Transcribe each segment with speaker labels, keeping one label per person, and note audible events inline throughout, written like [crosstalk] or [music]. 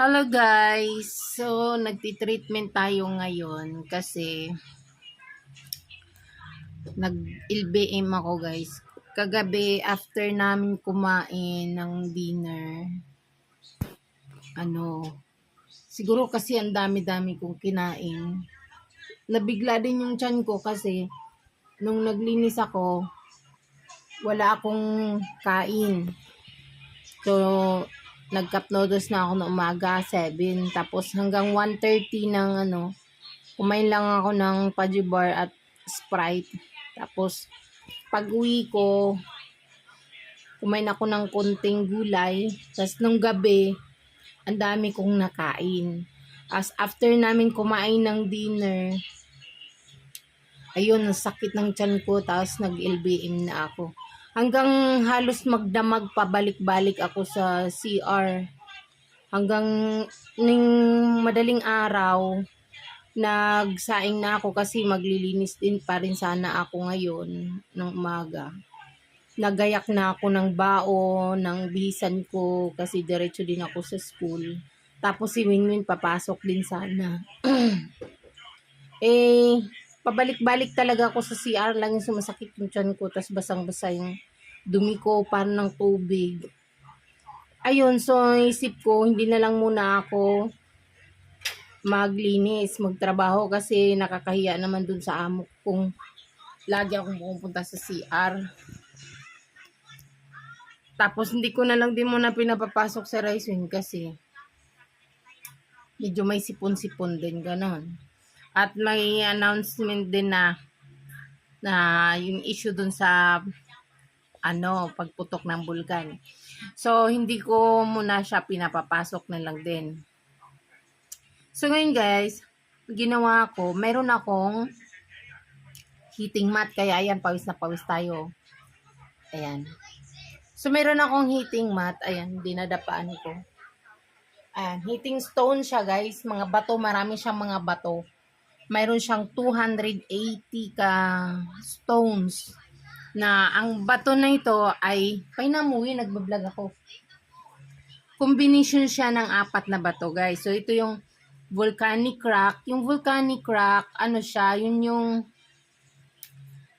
Speaker 1: Hello guys! So, nagti-treatment tayo ngayon kasi nag-LBM ako guys. Kagabi, after namin kumain ng dinner, ano, siguro kasi ang dami-dami kong kinain. Nabigla din yung tiyan ko kasi nung naglinis ako, wala akong kain. So, nag-cup noodles na ako na umaga, 7. Tapos hanggang 1.30 ng ano, kumain lang ako ng Pajibar at Sprite. Tapos, pag uwi ko, kumain ako ng konting gulay. Tapos nung gabi, ang dami kong nakain. As after namin kumain ng dinner, ayun, ang sakit ng tiyan ko. Tapos nag-LBM na ako hanggang halos magdamag pabalik-balik ako sa CR. Hanggang ning madaling araw, nagsaing na ako kasi maglilinis din pa rin sana ako ngayon ng umaga. Nagayak na ako ng bao, ng bisan ko kasi diretso din ako sa school. Tapos si Winwin papasok din sana. [clears throat] eh, pabalik-balik talaga ako sa CR lang yung sumasakit yung tiyan ko tapos basang-basa yung dumi ko parang ng tubig. Ayun so isip ko hindi na lang muna ako maglinis magtrabaho kasi nakakahiya naman dun sa amo kung lagi akong pupunta sa CR tapos hindi ko na lang din muna pinapapasok sa wing kasi medyo may sipon-sipon din ganon at may announcement din na na yung issue dun sa ano, pagputok ng bulkan. So, hindi ko muna siya pinapapasok na lang din. So, ngayon guys, ginawa ko, meron akong heating mat. Kaya ayan, pawis na pawis tayo. Ayan. So, meron akong heating mat. Ayan, dinadapaan ko. Ayan, heating stone siya guys. Mga bato, marami siyang mga bato mayroon siyang 280 ka stones na ang bato na ito ay painamuwi nagbablog ako. Combination siya ng apat na bato guys. So ito yung volcanic rock. Yung volcanic rock ano siya yun yung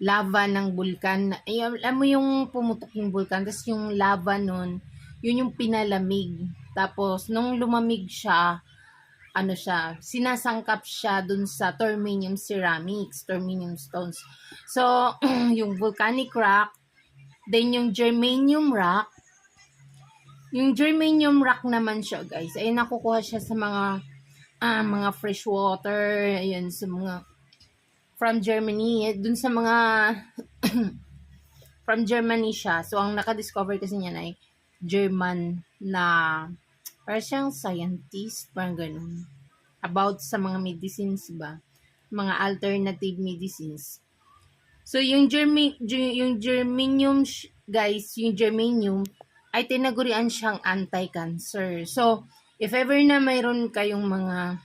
Speaker 1: lava ng bulkan ay, alam mo yung pumutok yung bulkan tapos yung lava nun yun yung pinalamig. Tapos nung lumamig siya ano siya, sinasangkap siya dun sa terminium ceramics, terminium stones. So, [clears throat] yung volcanic rock, then yung germanium rock, yung germanium rock naman siya, guys, ay nakukuha siya sa mga ah, mga fresh water, ayun, sa mga from Germany, dun sa mga [clears throat] from Germany siya. So, ang nakadiscover kasi niya ay German na Parang siyang scientist, parang ganun. About sa mga medicines ba? Mga alternative medicines. So, yung, germi, yung germanium, guys, yung germanium, ay tinagurian siyang anti-cancer. So, if ever na mayroon kayong mga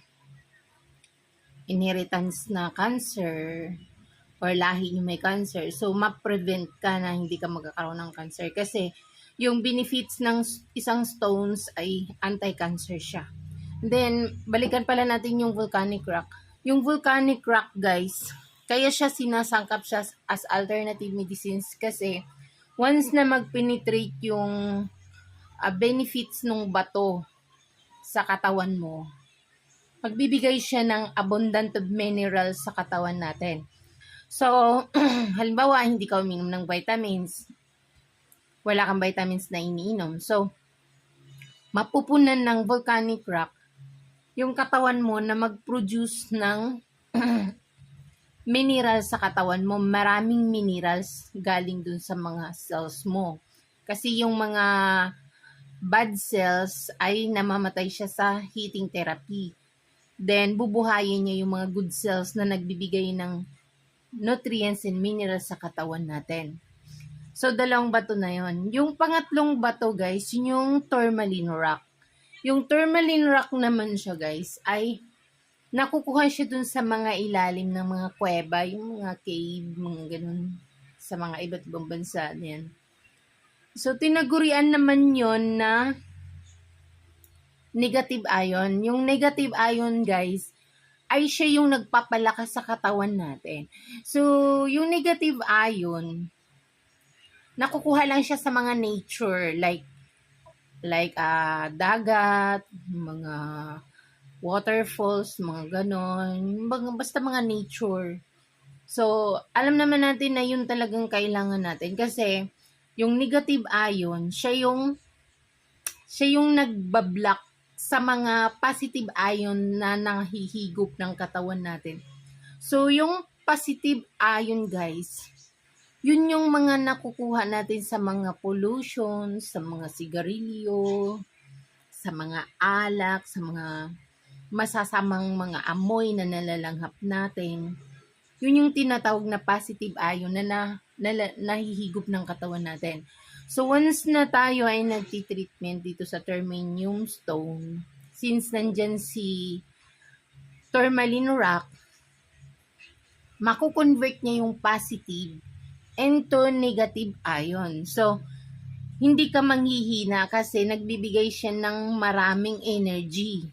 Speaker 1: inheritance na cancer, or lahi yung may cancer, so, ma-prevent ka na hindi ka magkakaroon ng cancer. Kasi, yung benefits ng isang stones ay anti-cancer siya. Then, balikan pala natin yung volcanic rock. Yung volcanic rock, guys, kaya siya sinasangkap siya as alternative medicines kasi once na mag-penetrate yung uh, benefits ng bato sa katawan mo, magbibigay siya ng abundant of minerals sa katawan natin. So, [clears throat] halimbawa, hindi ka uminom ng vitamins, wala kang vitamins na iniinom. So, mapupunan ng volcanic rock yung katawan mo na mag-produce ng [clears throat] minerals sa katawan mo. Maraming minerals galing dun sa mga cells mo. Kasi yung mga bad cells ay namamatay siya sa heating therapy. Then, bubuhayin niya yung mga good cells na nagbibigay ng nutrients and minerals sa katawan natin. So, dalawang bato na yon. Yung pangatlong bato, guys, yun yung tourmaline rock. Yung tourmaline rock naman siya, guys, ay nakukuha siya dun sa mga ilalim ng mga kuweba, yung mga cave, mga ganun, sa mga iba't ibang bansa. Yan. So, tinagurian naman yon na negative ion. Yung negative ion, guys, ay siya yung nagpapalakas sa katawan natin. So, yung negative ion, nakukuha lang siya sa mga nature, like, like, ah, dagat, mga waterfalls, mga ganon, basta mga nature. So, alam naman natin na yun talagang kailangan natin kasi yung negative ion, siya yung siya yung nagbablock sa mga positive ion na nahihigop ng katawan natin. So, yung positive ion, guys, yun yung mga nakukuha natin sa mga pollution, sa mga sigarilyo, sa mga alak, sa mga masasamang mga amoy na nalalanghap natin. Yun yung tinatawag na positive ion na, na, na nahihigop ng katawan natin. So, once na tayo ay nagtitreatment dito sa terminium stone, since nandyan si tourmaline rock, makukonvert niya yung positive into negative ion. So, hindi ka manghihina kasi nagbibigay siya ng maraming energy.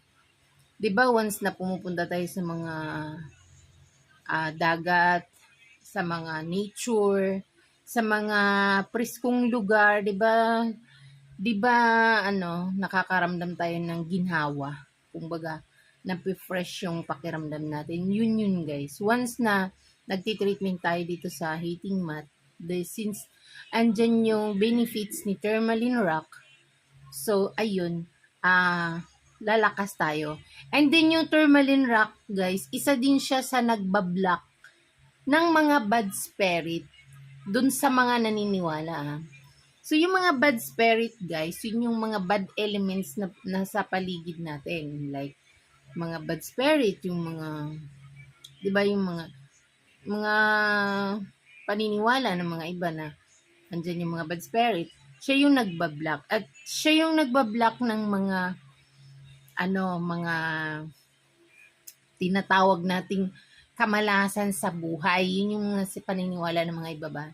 Speaker 1: 'Di ba once na pumupunta tayo sa mga ah, dagat, sa mga nature, sa mga preskong lugar, 'di ba? 'Di ba ano, nakakaramdam tayo ng ginhawa. Kumbaga, napi-fresh yung pakiramdam natin. Yun yun guys. Once na nagti-treatment tayo dito sa heating mat, the, since andyan yung benefits ni Tourmaline Rock, so ayun, ah lalakas tayo. And then yung Tourmaline Rock, guys, isa din siya sa nagbablock ng mga bad spirit dun sa mga naniniwala. So, yung mga bad spirit, guys, yun yung mga bad elements na nasa paligid natin. Like, mga bad spirit, yung mga, di ba, yung mga, mga paniniwala ng mga iba na andyan yung mga bad spirit, siya yung nagbablock. At siya yung nagbablock ng mga, ano, mga tinatawag nating kamalasan sa buhay. Yun yung si paniniwala ng mga iba ba?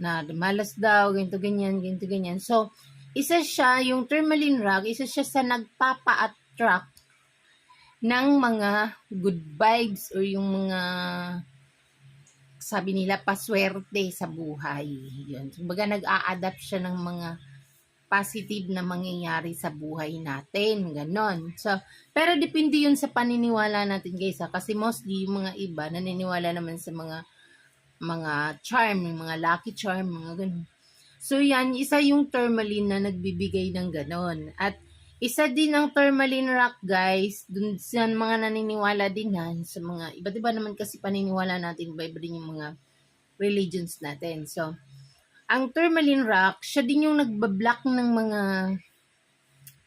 Speaker 1: Na malas daw, ganito ganyan, ganito ganyan. So, isa siya, yung tourmaline rock, isa siya sa nagpapa-attract ng mga good vibes or yung mga sabi nila paswerte sa buhay. Yun. Kumbaga nag-a-adapt siya ng mga positive na mangyayari sa buhay natin. Ganon. So, pero depende yun sa paniniwala natin guys ha? Kasi mostly yung mga iba naniniwala naman sa mga mga charm, yung mga lucky charm, mga ganon. So yan, isa yung tourmaline na nagbibigay ng ganon. At isa din ang tourmaline rock guys, dun sa mga naniniwala din yan, sa mga, iba't iba naman kasi paniniwala natin, iba-iba din yung mga religions natin. So, ang tourmaline rock, siya din yung nagbablock ng mga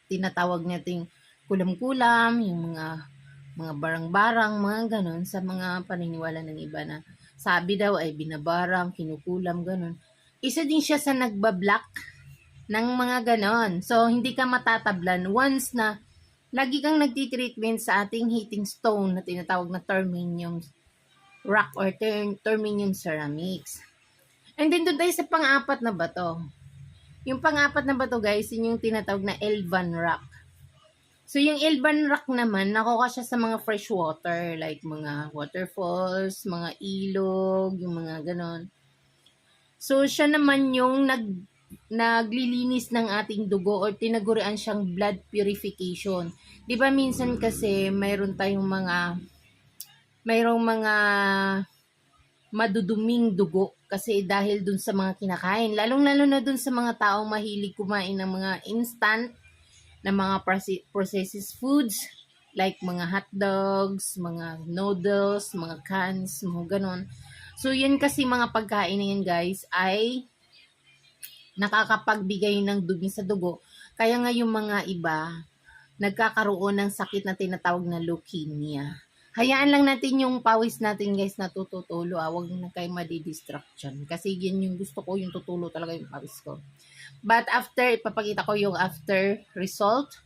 Speaker 1: tinatawag nating kulam-kulam, yung mga mga barang-barang, mga ganon, sa mga paniniwala ng iba na sabi daw ay binabarang, kinukulam, ganon. Isa din siya sa nagbablock ng mga ganon. So, hindi ka matatablan once na lagi kang nagtitreatment sa ating heating stone na tinatawag na terminium rock or ter- terminium ceramics. And then doon tayo sa pang-apat na bato. Yung pang-apat na bato guys, yun yung tinatawag na Elvan rock. So yung Elvan rock naman, nakuha siya sa mga fresh water, like mga waterfalls, mga ilog, yung mga ganon. So siya naman yung nag naglilinis ng ating dugo or tinagurian siyang blood purification. 'Di ba minsan kasi mayroon tayong mga mayroong mga maduduming dugo kasi dahil dun sa mga kinakain. Lalong-lalo na dun sa mga taong mahilig kumain ng mga instant na mga proce- processed foods like mga hot dogs, mga noodles, mga cans, mga ganon. So, yan kasi mga pagkain na yan guys ay nakakapagbigay ng dumi sa dugo. Kaya nga yung mga iba, nagkakaroon ng sakit na tinatawag na leukemia. Hayaan lang natin yung pawis natin guys na tututulo. Ah. Huwag na kayo madidistraction. Kasi yan yung gusto ko, yung tutulo talaga yung pawis ko. But after, ipapakita ko yung after result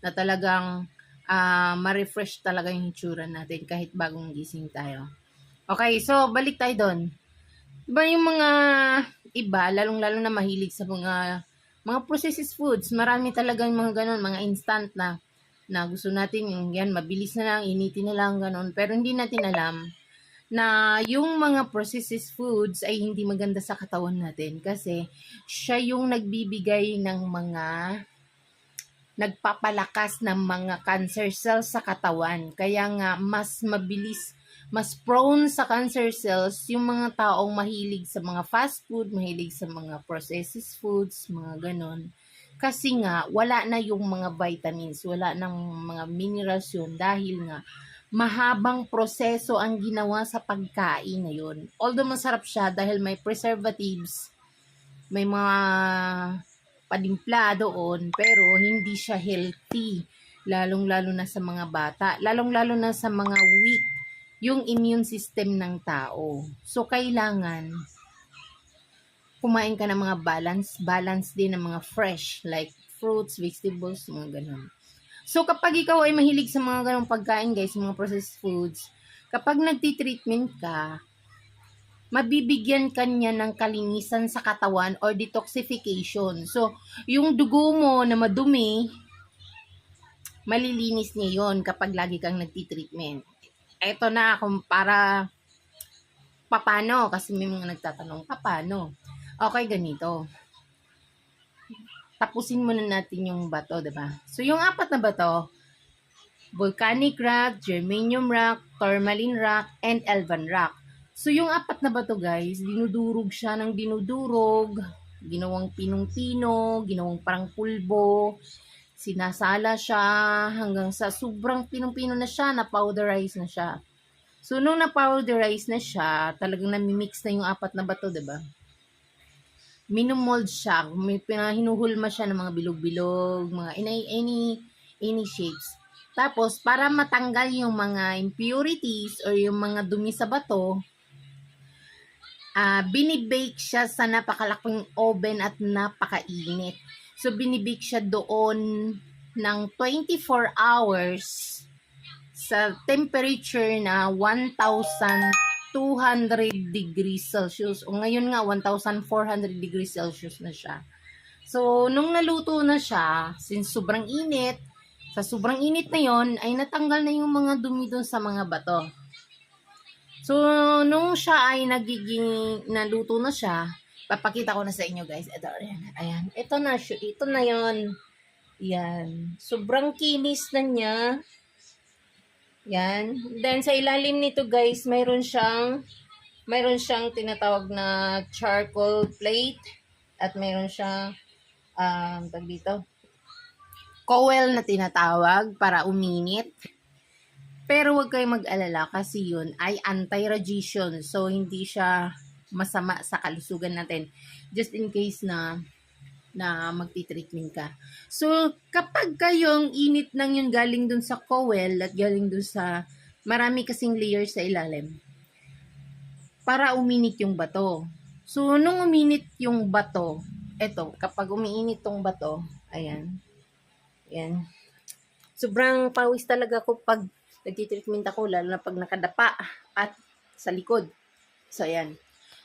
Speaker 1: na talagang ah ma-refresh talaga yung itsura natin kahit bagong gising tayo. Okay, so balik tayo doon. Diba yung mga iba, lalong-lalo na mahilig sa mga mga processed foods, marami talagang mga ganun, mga instant na na gusto natin yung yan, mabilis na lang, initin na lang, ganun. Pero hindi natin alam na yung mga processed foods ay hindi maganda sa katawan natin kasi siya yung nagbibigay ng mga nagpapalakas ng mga cancer cells sa katawan. Kaya nga, mas mabilis, mas prone sa cancer cells yung mga taong mahilig sa mga fast food, mahilig sa mga processed foods, mga ganon. Kasi nga, wala na yung mga vitamins, wala nang mga minerals yun dahil nga, mahabang proseso ang ginawa sa pagkain na yun. Although masarap siya dahil may preservatives, may mga padimpla doon, pero hindi siya healthy. Lalong-lalo na sa mga bata. Lalong-lalo na sa mga weak yung immune system ng tao. So, kailangan kumain ka ng mga balance, balance din ng mga fresh, like fruits, vegetables, mga ganun. So, kapag ikaw ay mahilig sa mga ganong pagkain, guys, mga processed foods, kapag nagti-treatment ka, mabibigyan ka niya ng kalinisan sa katawan or detoxification. So, yung dugo mo na madumi, malilinis niya yon kapag lagi kang nagti-treatment. Ito na kung para papano, kasi may mga nagtatanong, papano? Okay, ganito tapusin muna natin yung bato, ba? So yung apat na bato, volcanic rock, germanium rock, tourmaline rock, and elvan rock. So yung apat na bato, guys, dinudurog siya ng dinudurog, ginawang pinong-pino, ginawang parang pulbo, sinasala siya hanggang sa sobrang pinong-pino na siya, na powderize na siya. So nung na-powderize na siya, talagang nami-mix na yung apat na bato, ba? minomold siya, may pinahinuhulma siya ng mga bilog-bilog, mga any, any, any shapes. Tapos, para matanggal yung mga impurities or yung mga dumi sa bato, uh, binibake siya sa napakalaking oven at napakainit. So, binibake siya doon ng 24 hours sa temperature na 1,000 200 degrees Celsius. O ngayon nga, 1,400 degrees Celsius na siya. So, nung naluto na siya, since sobrang init, sa sobrang init na yon ay natanggal na yung mga dumi doon sa mga bato. So, nung siya ay nagiging, naluto na siya, papakita ko na sa inyo guys. Ito, ayan, ayan. Ito na, ito na yon Yan. Sobrang kinis na niya. Yan. Then sa ilalim nito guys, mayroon siyang mayroon siyang tinatawag na charcoal plate at mayroon siyang um tag dito coil na tinatawag para uminit. Pero huwag kayong mag-alala kasi yun ay anti-radiation. So, hindi siya masama sa kalusugan natin. Just in case na na magti-treatment ka. So, kapag kayong init nang yung galing dun sa coil at galing dun sa marami kasing layers sa ilalim, para uminit yung bato. So, nung uminit yung bato, eto, kapag umiinit tong bato, ayan, ayan, sobrang pawis talaga ako pag nagtitreatment ako, lalo na pag nakadapa at sa likod. So, ayan.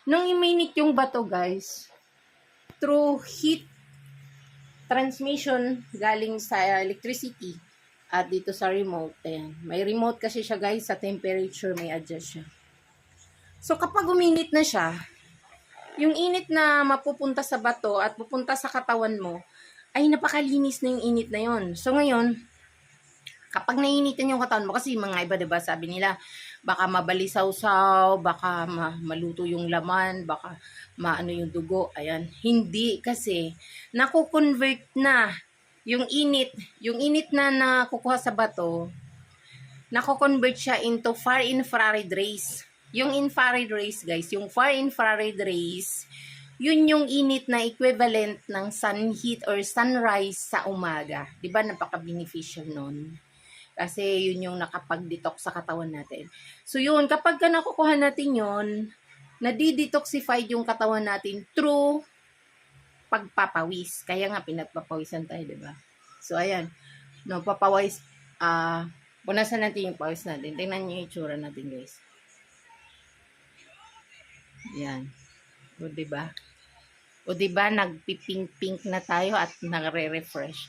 Speaker 1: Nung uminit yung bato, guys, through heat transmission galing sa electricity at dito sa remote. Ayan. May remote kasi siya guys sa temperature may adjust siya. So kapag uminit na siya, yung init na mapupunta sa bato at pupunta sa katawan mo, ay napakalinis na yung init na yon. So ngayon, kapag nainitan yung katawan mo, kasi mga iba, diba, sabi nila, baka mabalisaw-saw, baka ma maluto yung laman, baka maano yung dugo, ayan. Hindi, kasi, nakukonvert na yung init, yung init na nakukuha sa bato, nako-convert siya into far infrared rays. Yung infrared rays, guys, yung far infrared rays, yun yung init na equivalent ng sun heat or sunrise sa umaga. 'Di ba napaka-beneficial nun? Kasi yun yung nakapag-detox sa katawan natin. So yun, kapag ka nakukuha natin yun, nadidetoxified yung katawan natin through pagpapawis. Kaya nga pinagpapawisan tayo, di ba? So ayan, no, papawis, ah, uh, punasan natin yung pawis natin. Tingnan niyo yung itsura natin, guys. Yan. O, di ba? O, di ba, nagpipink-pink na tayo at nagre-refresh.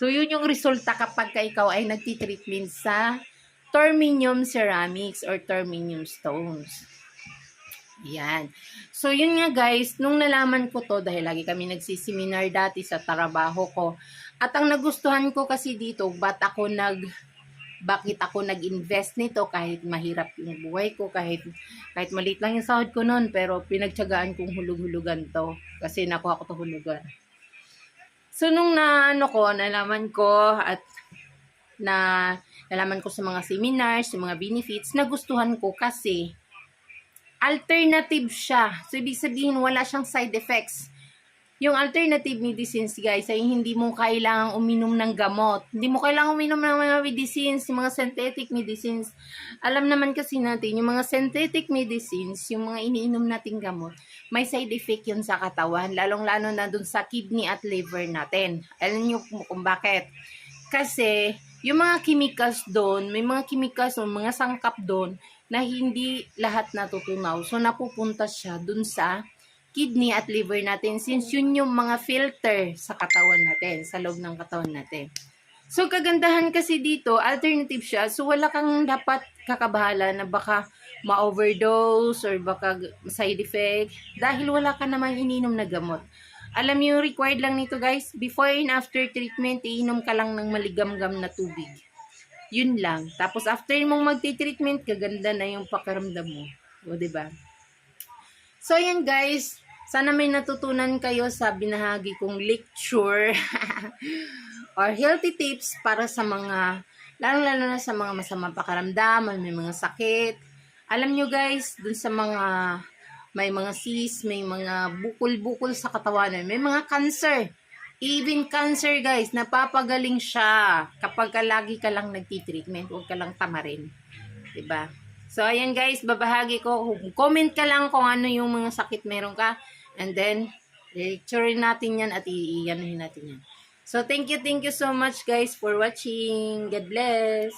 Speaker 1: So, yun yung resulta kapag ka ikaw ay nagtitreatment sa terminium ceramics or terminium stones. Yan. So, yun nga guys, nung nalaman ko to, dahil lagi kami nagsiseminar dati sa trabaho ko, at ang nagustuhan ko kasi dito, ba't ako nag, bakit ako nag-invest nito kahit mahirap yung buhay ko, kahit, kahit maliit lang yung sahod ko noon, pero pinagtsagaan kong hulug-hulugan to, kasi nakuha ko to hulugan. So, nung na, ano ko, nalaman ko, at na nalaman ko sa mga seminars, yung mga benefits, nagustuhan ko kasi alternative siya. So, ibig sabihin, wala siyang side effects. Yung alternative medicines, guys, ay hindi mo kailangang uminom ng gamot. Hindi mo kailangang uminom ng mga medicines, yung mga synthetic medicines. Alam naman kasi natin, yung mga synthetic medicines, yung mga iniinom nating gamot, may side effect yun sa katawan, lalong-lalo na dun sa kidney at liver natin. Alam niyo kung, bakit? Kasi, yung mga chemicals doon, may mga chemicals o mga sangkap doon na hindi lahat natutunaw. So, napupunta siya dun sa kidney at liver natin since yun yung mga filter sa katawan natin, sa loob ng katawan natin. So, kagandahan kasi dito, alternative siya. So, wala kang dapat kakabahala na baka ma-overdose or baka side effect dahil wala ka namang ininom na gamot. Alam niyo, required lang nito guys, before and after treatment, iinom ka lang ng maligamgam na tubig. Yun lang. Tapos after mong magti-treatment, kaganda na yung pakiramdam mo. O, ba? So, yan guys. Sana may natutunan kayo sa binahagi kong lecture [laughs] or healthy tips para sa mga, lalo-lalo na sa mga masama pakaramdaman, may mga sakit. Alam nyo guys, dun sa mga, may mga cysts, may mga bukol-bukol sa katawan, may mga cancer. Even cancer guys, napapagaling siya kapag ka lagi ka lang nagtitreatment, huwag ka lang tamarin. 'Di ba? So, ayan guys, babahagi ko. Comment ka lang kung ano yung mga sakit meron ka. And then, lecturein natin yan at iiyanuhin natin yan. So, thank you, thank you so much guys for watching. God bless.